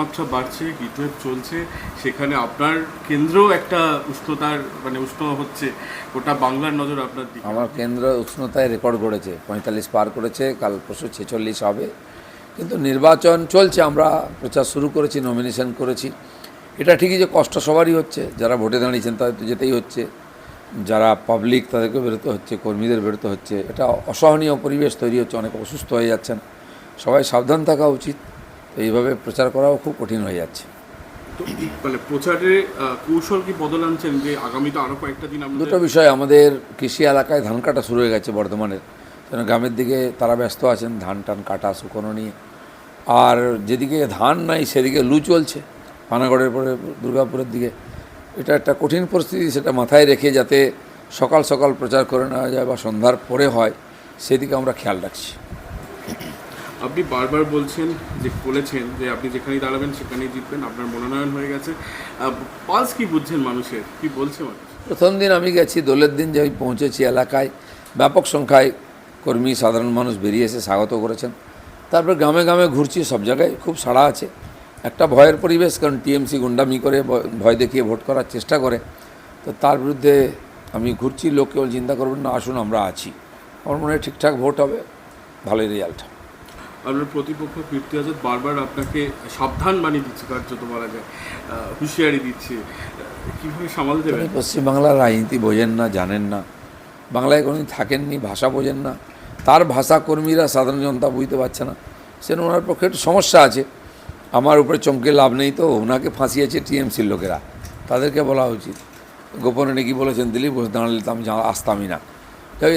তাপমাত্রা বাড়ছে হিটওয়েভ চলছে, সেখানে আপনার কেন্দ্রেও একটা উষ্ণতার মানে উষ্ণ হচ্ছে। গোটা বাংলার নজর আপনার দিকে। আমার কেন্দ্র উষ্ণতায় রেকর্ড করেছে পঁয়তাল্লিশ পার করেছে, কাল পরশু ছেচল্লিশ হবে। কিন্তু নির্বাচন চলছে, আমরা প্রচার শুরু করেছি নমিনেশন করেছি। এটা ঠিকই যে কষ্ট সবারই হচ্ছে, যারা ভোটে দাঁড়িয়েছেন তাদের তো যেতেই হচ্ছে। যারা পাবলিক তাদেরকে বেরোতে হচ্ছে, কর্মীদের বেরোতে হচ্ছে। এটা অসহনীয় পরিবেশ তৈরি হচ্ছে, অনেক অসুস্থ হয়ে যাচ্ছেন। সবাই সাবধান থাকা উচিত। তো এইভাবে প্রচার করাও খুব কঠিন হয়ে যাচ্ছে। মানে প্রচারে কৌশল কি বদল আনছেন যে আগামী তো আরও কয়েকটা দিন দুটো বিষয় আমাদের কৃষি এলাকায় ধান কাটা শুরু হয়ে গেছে বর্ধমানের যেন গ্রামের দিকে তারা ব্যস্ত আছেন ধান টান কাটা শুকনো নিয়ে। আর যেদিকে ধান নাই সেদিকে লু চলছে পানাগড়ের পরে দুর্গাপুরের দিকে। এটা একটা কঠিন পরিস্থিতি সেটা মাথায় রেখে যাতে সকাল সকাল প্রচার করে নেওয়া যায় বা সন্ধ্যার পরে হয় সেদিকে আমরা খেয়াল রাখছি। আপনি বারবার বলছেন যে, বলেছেন যে আপনি যেখানেই দাঁড়াবেন সেখানেই জিতবেন, আপনার মনোনয়ন হয়ে গেছে। পালস কি বুঝছেন মানুষের? কি বলছে মানুষ? প্রথম দিন আমি গেছি, দোলের দিন যে পৌঁছেছি এলাকায়, ব্যাপক সংখ্যায় কর্মী, সাধারণ মানুষ বেরিয়ে এসে স্বাগত করেছেন। তারপর গ্রামে গ্রামে ঘুরছি, সব জায়গায় খুব সাড়া আছে। একটা ভয়ের পরিবেশ, কারণ টিএমসি গুন্ডামি করে, ভয় দেখিয়ে ভোট করার চেষ্টা করে। তো তার বিরুদ্ধে আমি ঘুরছি লোক কেবল চিন্তা করবেন না, আসুন, আমরা আছি। আমার মনে হয় ঠিকঠাক ভোট হবে, ভালোই রেজাল্ট আপনার প্রতিপক্ষ কীর্তি আজাদ বারবার আপনাকে সাবধান বানিয়ে দিচ্ছে, কার্যত বলা যায় হুঁশিয়ারি দিচ্ছে। কীভাবে সামাল দেবেন? পশ্চিমবাংলার রাজনীতি বোঝেন না, জানেন না। বাংলায় কোনোদিন থাকেননি, ভাষা বোঝেন না। তার ভাষা কর্মীরা সাধারণ জনতা বুঝতে পারছে না। সেজন্য ওনার পক্ষে একটু সমস্যা আছে। আমার উপরে চমকে লাভ নেই তো, ওনাকে ফাঁসিয়েছে টিএমসির লোকেরা। তাদেরকে বলা উচিত। গোপনে নাকি বলেছেন, দিলীপ ঘোষ দাঁড়ালে তো আমি আসতামই না।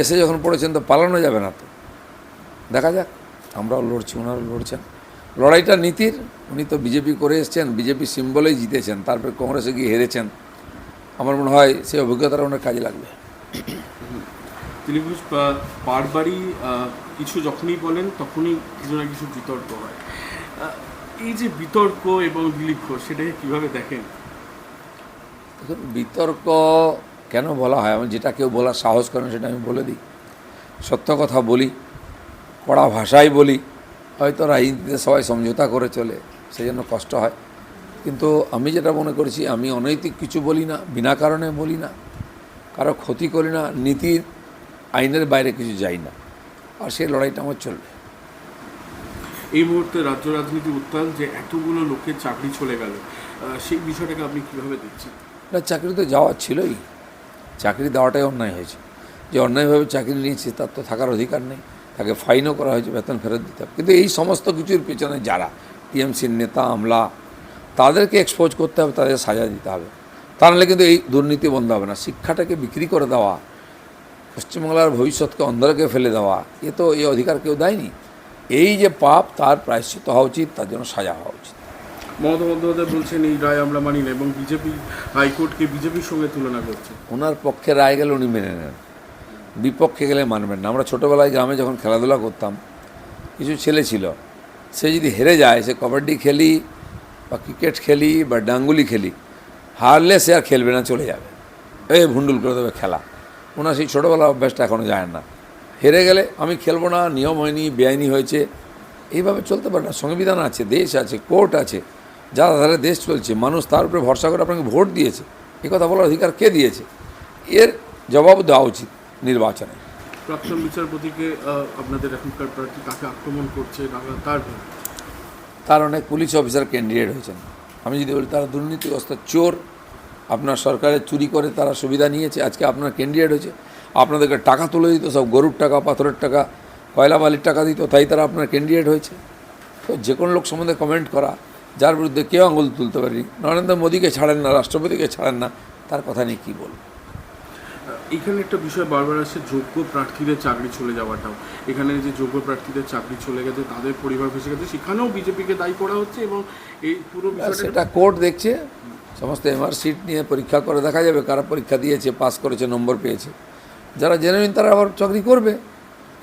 এসে যখন পড়েছেন তো পালানো যাবে না তো। দেখা যাক। আমরাও লড়ছি ওনারাও লড়ছেন। লড়াইটা নীতির উনি তো বিজেপি করে এসছেন বিজেপি সিম্বলেই জিতেছেন তারপরে কংগ্রেসে গিয়ে হেরেছেন। আমার মনে হয় সেই অভিজ্ঞতাটা ওনার কাজে লাগবে। দিলীপ ঘোষ বা- বারবারই কিছু যখনই বলেন তখনই কিছু না কিছু বিতর্ক হয়। এই যে বিতর্ক এবং দিলীপ ঘোষ সেটাকে কীভাবে দেখেন? দেখুন বিতর্ক কেন বলা হয়? আমি যেটা কেউ বলার সাহস করেন সেটা আমি বলে দিই। সত্য কথা বলি। কড়া ভাষাই বলি হয়তো রাজনীতিতে সবাই সমঝোতা করে চলে সেই জন্য কষ্ট হয়। কিন্তু আমি যেটা মনে করছি আমি অনৈতিক কিছু বলি না বিনা কারণে বলি না কারও ক্ষতি করি না নীতির আইনের বাইরে কিছু যাই না আর সেই লড়াইটা আমার চলবে। এই মুহূর্তে রাজ্য রাজনীতি উত্তাল যে এতগুলো লোকের চাকরি চলে গেল সেই বিষয়টাকে আপনি কীভাবে দেখছেন? না চাকরি তো যাওয়ার ছিলই চাকরি দেওয়াটাই অন্যায় হয়েছে। যে অন্যায়ভাবে চাকরি নিয়েছে তার তো থাকার অধিকার নেই। তাকে ফাইনও করা হয়েছে বেতন ফেরত দিতে হবে। কিন্তু এই সমস্ত কিছুর পেছনে যারা টিএমসির নেতা আমলা তাদেরকে এক্সপোজ করতে হবে তাদের সাজা দিতে হবে। তা নাহলে কিন্তু এই দুর্নীতি বন্ধ হবে না। শিক্ষাটাকে বিক্রি করে দেওয়া পশ্চিমবাংলার ভবিষ্যৎকে অন্ধকারে ফেলে দেওয়া এ তো এই অধিকার কেউ দেয়নি। এই যে পাপ তার প্রায়শ্চিত হওয়া উচিত তার জন্য সাজা হওয়া উচিত। মমতা বন্দ্যোপাধ্যায় বলছেন এই রায় আমরা মানি না এবং বিজেপি হাইকোর্টকে বিজেপির সঙ্গে তুলনা করছে। ওনার পক্ষে রায় গেলে উনি মেনে নেন। বিপক্ষে গেলে মানবেন না। আমরা ছোটোবেলায় গ্রামে যখন খেলাধুলা করতাম, কিছু ছেলে ছিল, সে যদি হেরে যায়, সে কবাডি খেলি বা ক্রিকেট খেলি বা ডাঙ্গুলি খেলি, হারলে সে আর খেলবে না, চলে যাবে। এ ভুন্ডুল করে দেবে খেলা। ওনার সেই ছোটোবেলা অভ্যাসটা এখনও যায় না। হেরে গেলে আমি খেলব না, নিয়ম হয়নি, বেআইনি হয়েছে। এইভাবে চলতে পারে না। সংবিধান আছে, দেশ আছে, কোর্ট আছে, যার আধারে দেশ চলছে, মানুষ তার উপরে ভরসা করে আপনাকে ভোট দিয়েছে। এ কথা বলার অধিকার কে দিয়েছে? এর জবাব দেওয়া উচিত। নির্বাচনে। প্রাক্তন বিচারপতিকে আপনাদের এখনকার প্রার্থী কাকে আক্রমণ করছে তার তার অনেক পুলিশ অফিসার ক্যান্ডিডেট হয়েছেন। আমি যদি বলি তারা দুর্নীতিগ্রস্ত চোর। আপনার সরকারের চুরি করে তারা সুবিধা নিয়েছে আজকে আপনার ক্যান্ডিডেট হয়েছে। আপনাদেরকে টাকা তুলে দিত সব গরুর টাকা পাথরের টাকা কয়লা বালির টাকা দিত তাই তারা আপনার ক্যান্ডিডেট হয়েছে। তো যে কোনো লোক সম্বন্ধে কমেন্ট করা যার বিরুদ্ধে কেউ আঙুল তুলতে পারেনি। নরেন্দ্র মোদীকে ছাড়েন না রাষ্ট্রপতিকে ছাড়েন না তার কথা নিয়ে কী বলব? এখানে একটা বিষয় বারবার আসছে যোগ্য প্রার্থীদের চাকরি চলে যাওয়াটাও। এখানে যে যোগ্য প্রার্থীদের চাকরি চলে গেছে তাদের পরিবার ফেসে গেছে সেখানেও বিজেপিকে দায়ী করা হচ্ছে এবং এই পুরো সেটা কোর্ট দেখছে সমস্ত এমআর সিট নিয়ে পরীক্ষা করে দেখা যাবে কারা পরীক্ষা দিয়েছে পাস করেছে নম্বর পেয়েছে। যারা জেনুইন তারা আবার চাকরি করবে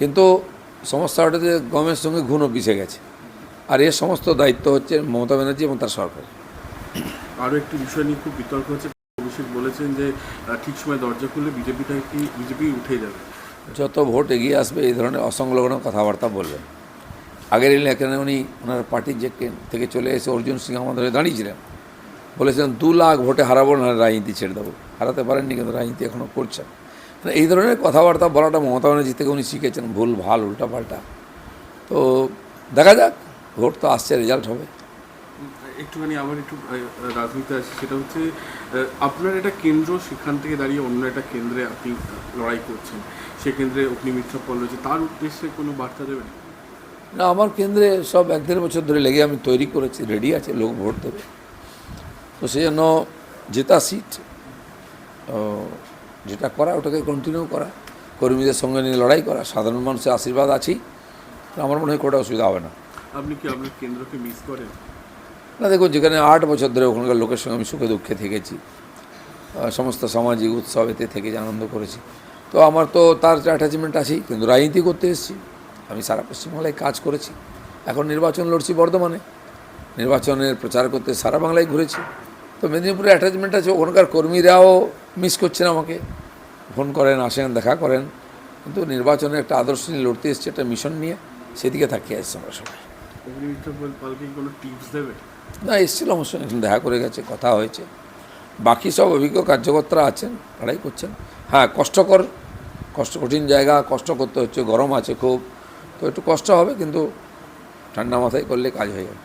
কিন্তু সমস্যা ওটা যে গমের সঙ্গে ঘুণও পিষে গেছে। আর এর সমস্ত দায়িত্ব হচ্ছে মমতা ব্যানার্জি এবং তার সরকার। আরও একটি বিষয় নিয়ে খুব বিতর্ক হচ্ছে। অভিষেক বলেছেন যে ঠিক সময় দরজা খুললে বিজেপিটা কি, বিজেপি উঠে যাবে। যত ভোট এগিয়ে আসবে, এই ধরনের অসংলগ্ন কথাবার্তা বলবেন। আগের ইলেকশনে উনি ওনার পার্টির যে থেকে চলে এসে অর্জুন সিং আমাদের দাঁড়িয়েছিলেন। বলেছিলেন দু লাখ ভোটে হারাবো না, রাজনীতি ছেড়ে দেবো। হারাতে পারেননি, কিন্তু রাজনীতি এখনও করছেন। মানে এই ধরনের কথাবার্তা বলাটা মমতা ব্যানার্জি থেকে উনি শিখেছেন, ভুল, ভালো, উল্টাপাল্টা। তো দেখা যাক, ভোট তো আসছে, রেজাল্ট হবে। একটুখানি আবার একটু রাজনীতি আছে সেটা হচ্ছে আপনার একটা কেন্দ্র সেখান থেকে দাঁড়িয়ে অন্য একটা কেন্দ্রে আপনি লড়াই করছেন। সে কেন্দ্রে অগ্নিমিত্রা পল রয়েছে তার উদ্দেশ্যে কোনো বার্তা দেবেন? না আমার কেন্দ্রে সব এক দেড় বছর ধরে লেগে আমি তৈরি করেছি রেডি আছে লোক ভোট দেবে তো সেই জন্য জেতা সিট যেটা করা ওটাকে কন্টিনিউ করা কর্মীদের সঙ্গে নিয়ে লড়াই করা সাধারণ মানুষের আশীর্বাদ আছেই আমার মনে হয় কোনো অসুবিধা হবে না। আপনি কি আপনার কেন্দ্রকে মিস করেন? না দেখুন, যেখানে আট বছর ধরে ওখানকার লোকের সঙ্গে আমি সুখে দুঃখে থেকেছি। সমস্ত সামাজিক উৎসবেতে থেকে আনন্দ করেছি। তো আমার তো তার অ্যাটাচমেন্ট আছেই, কিন্তু রাজনীতি করতে এসেছি। আমি সারা পশ্চিমবাংলায় কাজ করেছি। এখন নির্বাচন লড়ছি বর্ধমানে। নির্বাচনের প্রচার করতে সারা বাংলায় ঘুরেছি। তো মেদিনীপুরে অ্যাটাচমেন্ট আছে, ওখানকার কর্মীরাও মিস করছেন আমাকে। ফোন করেন, আসেন, দেখা করেন। কিন্তু নির্বাচনে একটা আদর্শ নিয়ে লড়তে এসেছি, একটা মিশন নিয়ে। সেদিকে থাকিয়ে আসছে আমরা সবাই। কোনো টিপস দেবেন না, এসেছিল, আমার সঙ্গে দেখা করে গেছে, কথা হয়েছে। বাকি সব অভিজ্ঞ কার্যকর্তারা আছেন, লড়াই করছেন। হ্যাঁ কষ্টকর, কষ্ট, কঠিন জায়গা, কষ্ট করতে হচ্ছে, গরম আছে খুব। তো একটু কষ্ট হবে, কিন্তু ঠান্ডা মাথায় করলে কাজ হয়ে যাবে।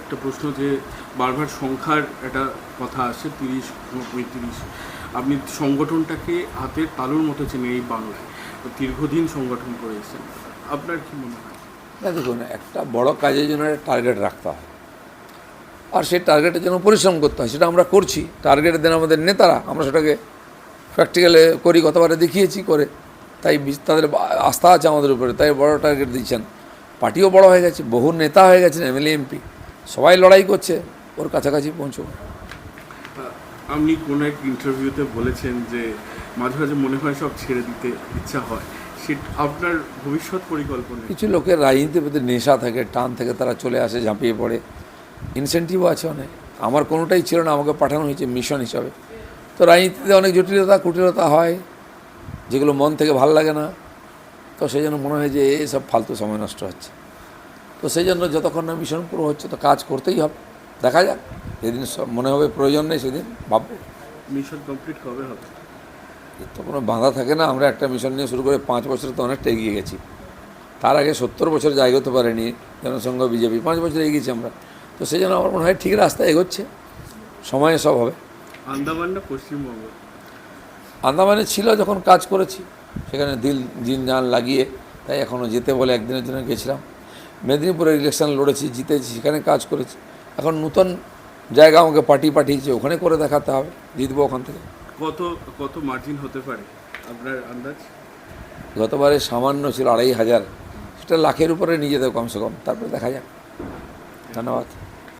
একটা প্রশ্ন যে, বারবার সংখ্যার একটা কথা আসে, তিরিশ, পঁয়ত্রিশ। আপনি সংগঠনটাকে হাতের তালুর মতো চেনে এই বাংলায়। দীর্ঘদিন সংগঠন করে এসেছেন আপনার কি মনে হয়? না, দেখুন, একটা বড় কাজের জন্য একটা টার্গেট রাখতে হয়। আর সেই টার্গেটের জন্য পরিশ্রম করতে হয়, সেটা আমরা করছি। টার্গেট দেন আমাদের নেতারা, আমরা সেটাকে প্র্যাকটিক্যালে করি গতবারে দেখিয়েছি, করে। তাই তাদের আস্থা আছে আমাদের উপরে, তাই বড় টার্গেট দিচ্ছেন। পার্টিও বড় হয়ে গেছে, বহু নেতা হয়ে গেছেন এমএলএ এমপি সবাই লড়াই করছে, ওর কাছাকাছি পৌঁছবো আপনি কোনো এক ইন্টারভিউতে বলেছেন যে, মাঝে মাঝে মনে হয় সব ছেড়ে দিতে ইচ্ছা হয়। আপনার ভবিষ্যৎ পরিকল্পনা। কিছু লোকের রাজনীতির প্রতি নেশা থাকে টান থেকে তারা চলে আসে ঝাঁপিয়ে পড়ে। ইনসেন্টিভও আছে অনেক। আমার কোনোটাই ছিল না আমাকে পাঠানো হয়েছে মিশন হিসাবে। তো রাজনীতিতে অনেক জটিলতা কুটিলতা হয় যেগুলো মন থেকে ভালো লাগে না। তো সেই জন্য মনে হয় যে এসব ফালতু সময় নষ্ট হচ্ছে। তো সেই জন্য যতক্ষণ না মিশন পুরো হচ্ছে তো কাজ করতেই হবে। দেখা যাক যেদিন সব মনে হবে প্রয়োজন নেই সেদিন ভাববো। মিশন কমপ্লিট কবে হবে? তো কোনো বাঁধা থাকে না। আমরা একটা মিশন নিয়ে শুরু করে পাঁচ বছরে তো অনেকটা এগিয়ে গেছি। তার আগে সত্তর বছর জায়গা হতে পারেনি জনসংঘ বিজেপি পাঁচ বছর এগিয়েছি আমরা। তো সেই জন্য আমার মনে হয় ঠিক রাস্তায় এগোচ্ছে। সময়ে সব হবে। আন্দামান না পশ্চিমবঙ্গ। আন্দামানে ছিল যখন কাজ করেছি সেখানে দিল জিন জান লাগিয়ে তাই এখনও যেতে বলে একদিনের জন্য গেছিলাম। মেদিনীপুরের ইলেকশন লড়েছি জিতেছি সেখানে কাজ করেছি। এখন নূতন জায়গা আমাকে পার্টি পাঠিয়েছে ওখানে করে দেখাতে হবে জিতবো ওখান থেকে। কত কত মার্জিন হতে পারে আপনার আন্দাজ? গতবারে সামান্য ছিল আড়াই হাজার। সেটা লাখের উপরে নিয়ে যেতে কমসে কম। তারপরে দেখা যাক। ধন্যবাদ।